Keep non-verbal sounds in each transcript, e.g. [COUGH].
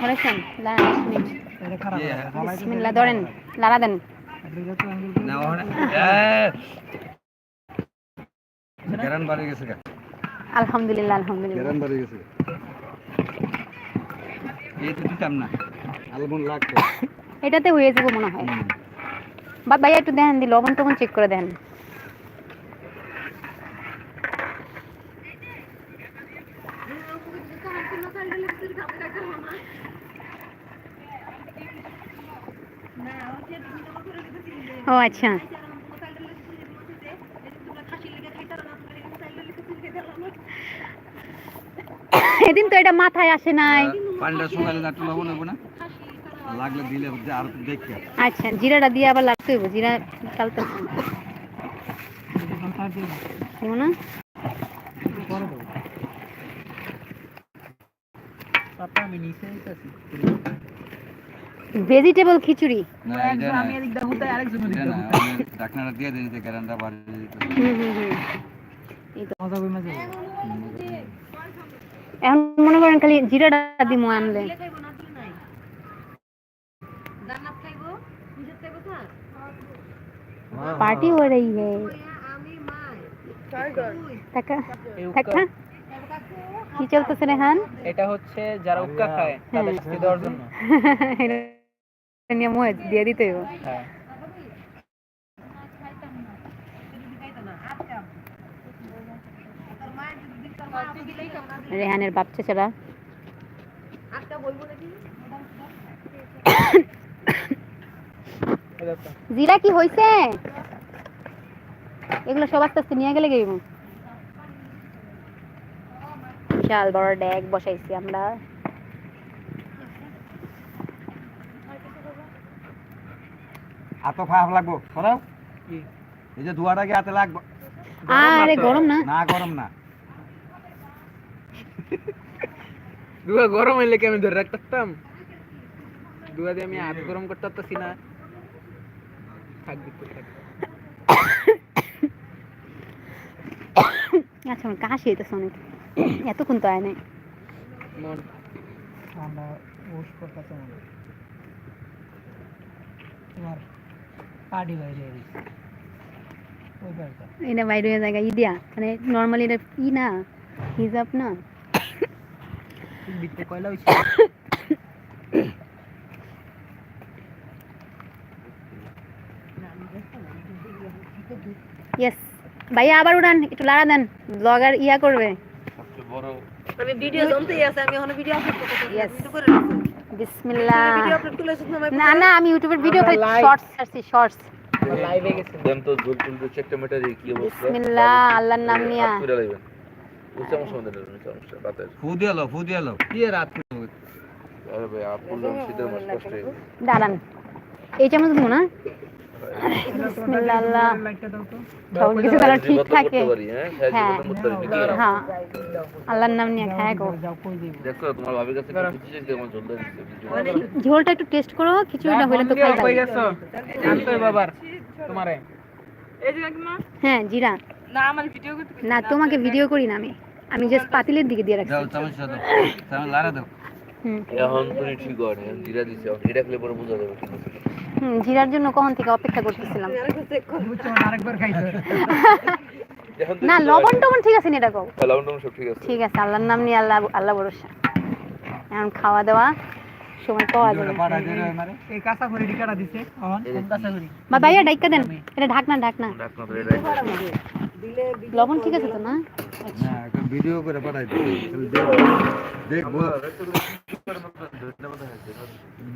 সরেছেন? ইয়ে, বিসমিল্লাহ ধরেন লাড়া দেন। আলহামদুলিল্লাহ আলহামদুলিল্লাহ। এটাতে হয়ে যাব মনে হয়। বা ভাইয়া একটু দেখেন দি লবণ টবণ চেক করে দেন। ও আচ্ছা। এদিন তো এটা মাথায় আসে নাই। পানিটা শুকালে না একটু লবণ হব না। লাগলে দিলে আর দেখি আচ্ছা জিরাটা দিয়ে আবার লাগতে হইব জিরা থাকবে, না? পরে আমি নিচে। ভেজিটেবল খিচুড়ি না এটা একজন না আমি এদিক দিয়ে হুতাই, আরেকজন ওদিক এটা দিয়ে না হুতাই। আমি ঢাকনাটা দিয়ে দিন যে গ্যারানটা বাড়ি দিতে হুম হুম হুম মজা কই মজা কই। এখন মনে করেন খালি জিরাটা দিব আনলে पार्टी हो रही है কাকা এই কাকা উক্কা- কি চলতেছে রেহান এটা হচ্ছে যারা উক্কা খায় তাদের শাস্তি দেওয়ার জন্য [LAUGHS] এটা নিয়ে মহে দিয়ে দিতে হইব রেহানের বাপ চাচারা জিরা কি হইছে এগুলো সব আস্তে আস্তে নিয়ে গেলে গেইব বিশাল বড় ড্যাগ বসাইছি আমরা হাতও খারাপ লাগবো। সরাও এই যে ধোয়াটাকে হাতে লাগবো? আরে গরম না। না গরম না। দুয়া গরম হইলে কি আমি ধরে রাখতাম দুয়া দিয়ে আমি হাত গরম করতে পারতাছি না। থাকবি তো আচ্ছা আমার কাশি হইতেছে অনেক। এতক্ষণ তো আয় নাই। মন। আমরা ওষ করতেছে মনে তোমার পার্টি বাইরে এটা বাইরে হয়ে জায়গা ই দিয়া মানে নর্মালি এটা ই না হিজাব না কয়লা ইয়েস ভাইয়া আবার উড়ান একটু লাড়া দেন ব্লগার ইয়া করবে আমি ভিডিও জমতেই আছে আমি এখন ভিডিও আপলোড করতে Yes. ভিডিও করে রাখছি বিসমিল্লাহ ভিডিও আপলোড করলে শুধু আমার না না আমি ইউটিউবের ভিডিও খালি শর্টস ছাড়ছি শর্টস লাইভে গেছে। দেন তো ঝোল টুল দিয়ে চেকটা মেটা দিয়ে কি অবস্থা? বিসমিল্লাহ আল্লাহর নাম নিয়া। করে লাইবেন। ওই সমস্যা আমাদের নেই সমস্যা রাতের ফু দিয়ে লো ফু দিয়ে লো কি রাত আরে ভাই আপ করলাম শীতের মাস কষ্ট দাঁড়ান। এই চামচ দিব না? বিসমিল্লাহ। কিছু ঠিক থাকে? হ্যাঁ? হ্যাঁ। হ্যাঁ। আল্লাহর নাম নিয়ে খায় গো। যাও কই দিব দেখো তোমার ভাবির কাছে কিছু চাইছে আমার জল দিচ্ছে ঝোলটা একটু টেস্ট করো খিচুড়িটা হইলে তো খাই কই ভালো। গেছো। বাবার তোমারে। এই যে কাকিমা হ্যাঁ জিরা। না আমার ভিডিও করতে না তোমাকে ভিডিও করি না আমি। আমি জাস্ট পাতিলের দিকে দিয়ে রাখছি। দাও। চামচ দাও। এখন তুমি ঠিক হয় এখন জিরা দিছে। এটা খেলে পরে বোঝা যাবে জিরার জন্য কখন থেকে অপেক্ষা করতেছিলাম। না লবণ টবণ ঠিক আছে নি এটা কও? লবণ টবণ সব ঠিক আছে। ঠিক আছে আল্লাহর নাম নিয়ে আল্লাহ আল্লাহ ভরসা। এখন খাওয়া দাওয়া সময় পাওয়া যাবে এই কাঁচা খড়ি কাটা দিছে বা ভাইয়া ডাইকা দেন এটা ঢাকনা ঢাকনা। লবণ ঠিক আছে তো না? না একটা ভিডিও করে পাঠাই খালি দেখব।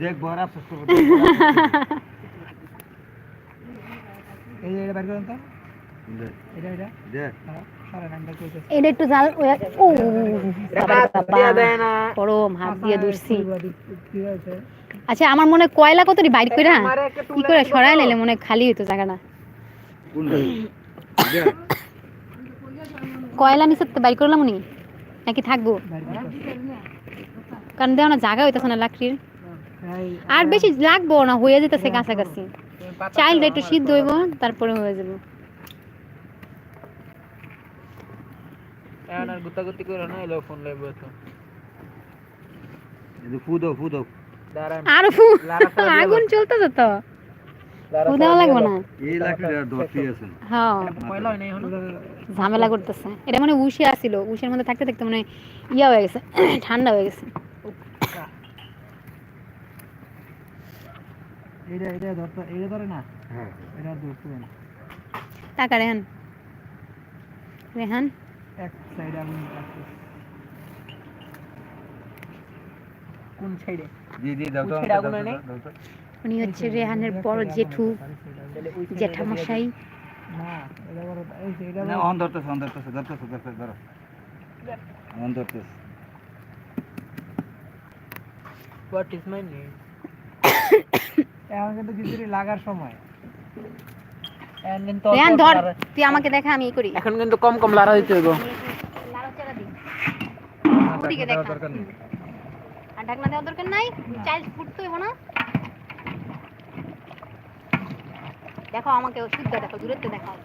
দেখব আর আফসোস করব এই এটা বের করেন তো এটা এটা হ্যাঁ, একটু জাল ও গরম হাত দিয়ে দূরছি আচ্ছা আমার মনে হয় কয়লা কতটি বাইর একটা কি করে সরাই লাইলে মনে হয় খালি হইতো জায়গাটা কয়লা নিচে বাইর করলাম নি নাকি থাকব কারণ দেওয়া না জায়গা হইতেছে না লাকড়ির। আর বেশি লাগবো না হয়ে যেতেছে কাছাকাছি। চাইল্ড একটু সিদ্ধ হইব তারপরে হয়ে যাবে। এখন আর গুতাগুতি করে না এলো ফোন লাইব তো। এই যে ফু দাও ফু দাও। দাঁড়ান আর ফু- লারা সারা দিয়ে আগুন চলতেছে তো। লাগবে না। এই লাকড়িটা ধরতেই আছে হ্যাঁ। পয়লা নাই হলো ঝামেলা করতেছে। এটা মানে উশে আসিল উশের মধ্যে থাকতে থাকতে মানে ইয়া হয়ে গেছে [CLEARS THROAT] ঠান্ডা হয়ে গেছে। এটা এটা ধরতে এটা ধরে না? হ্যাঁ। এটা ধরতে না। টাকা রেহান। রেহান। এক সাইড লাগছে কোন সাইডে জি জি দাও তো উনি হচ্ছে রেহানের বড় জেঠু জেঠামশাই। না। অন ধরতেছে অন ধরতেছে ধরতেছে ধরতেছে ধরো। অন ধরতেছে। হোয়াট ইজ মাই নেম এখন কিন্তু খিচুড়ি লাগার সময়। রেহান ধর তুই আমাকে দেখা আমি করি। এখন কিন্তু কম কম লারা দিতে হইব। ওদিকে দেখা। আর ঢাকনা দেওয়ার দরকার নাই চাল ফুটতে হইব না। দেখো আমাকে শুদ্ধ দেখো দূরত্ব দেখাও।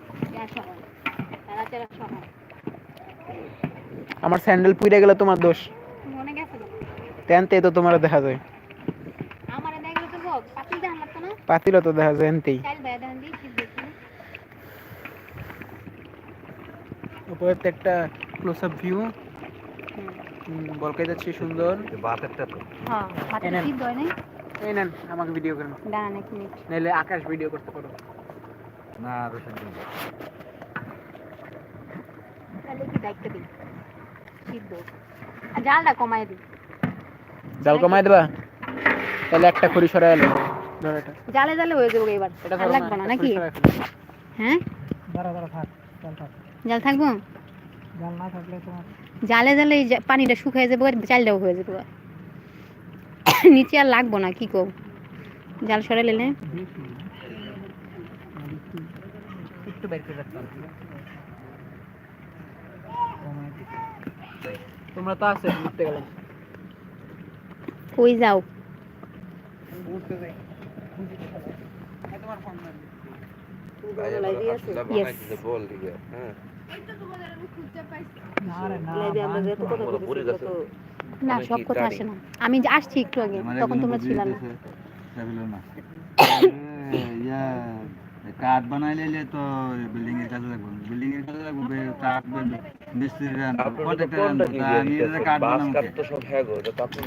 আমার স্যান্ডেল পুড়ে গেলে তোমার দোষ। মনে গেছে? তেনতে তো তোমার দেখা যায় আমারে দেখলে তো ভোগ পাতিল তো দেখা যায় এনতেই। চাল দেয় দেখান দিই ঠিক দেখি উপরে তো একটা ক্লোজ আপ ভিউ বলকে যাচ্ছে সুন্দর। বাতেরটা তো। হ্যাঁ নাই? এই নেন আমাকে ভিডিও করেন দাঁড়ান এক মিনিট। নাহলে আকাশ ভিডিও করতে পারো। না আরও সুন্দর তাহলে কি দায়িত্ব সিদ্ধ জালটা কমায় দিই। জাল কমাই দেবা? তাহলে একটা খড়ি সরাই এলো ধর এটা। জালে জালে হয়ে যাবে এবার। এটা আর লাগবে না নাকি। হ্যাঁ? দাঁড়া দাঁড়া থাক চল থাক। জাল থাকব? জাল না থাকলে তোমার জালে জালে এই যে পানিটা শুকিয়ে যাবে আর চালটাও হয়ে যাবে। নিচে আর লাগবো না কি কো জাল সরে বেশি একটু বের করে রাখতে। তোমরা তো আছে ঘুরতে গেলাম কই যাও ঘুরতে যাই তোমার ফোন বল ঠিক আছে হ্যাঁ না রে না মানে সব কথা আসে না। আমি আসছি একটু আগে মানে তখন তোমরা ছিল না। ইয়া কাঠ বানাইলে তো বিল্ডিং এর কাজে লাগবে বিল্ডিং এর কাজে লাগবে কাঠ মিস্ত্রি আপনার তো কন্ট্রাক্টর আমি কাঠ বানাবো তো সব হ্যাঁ গো তো আপনি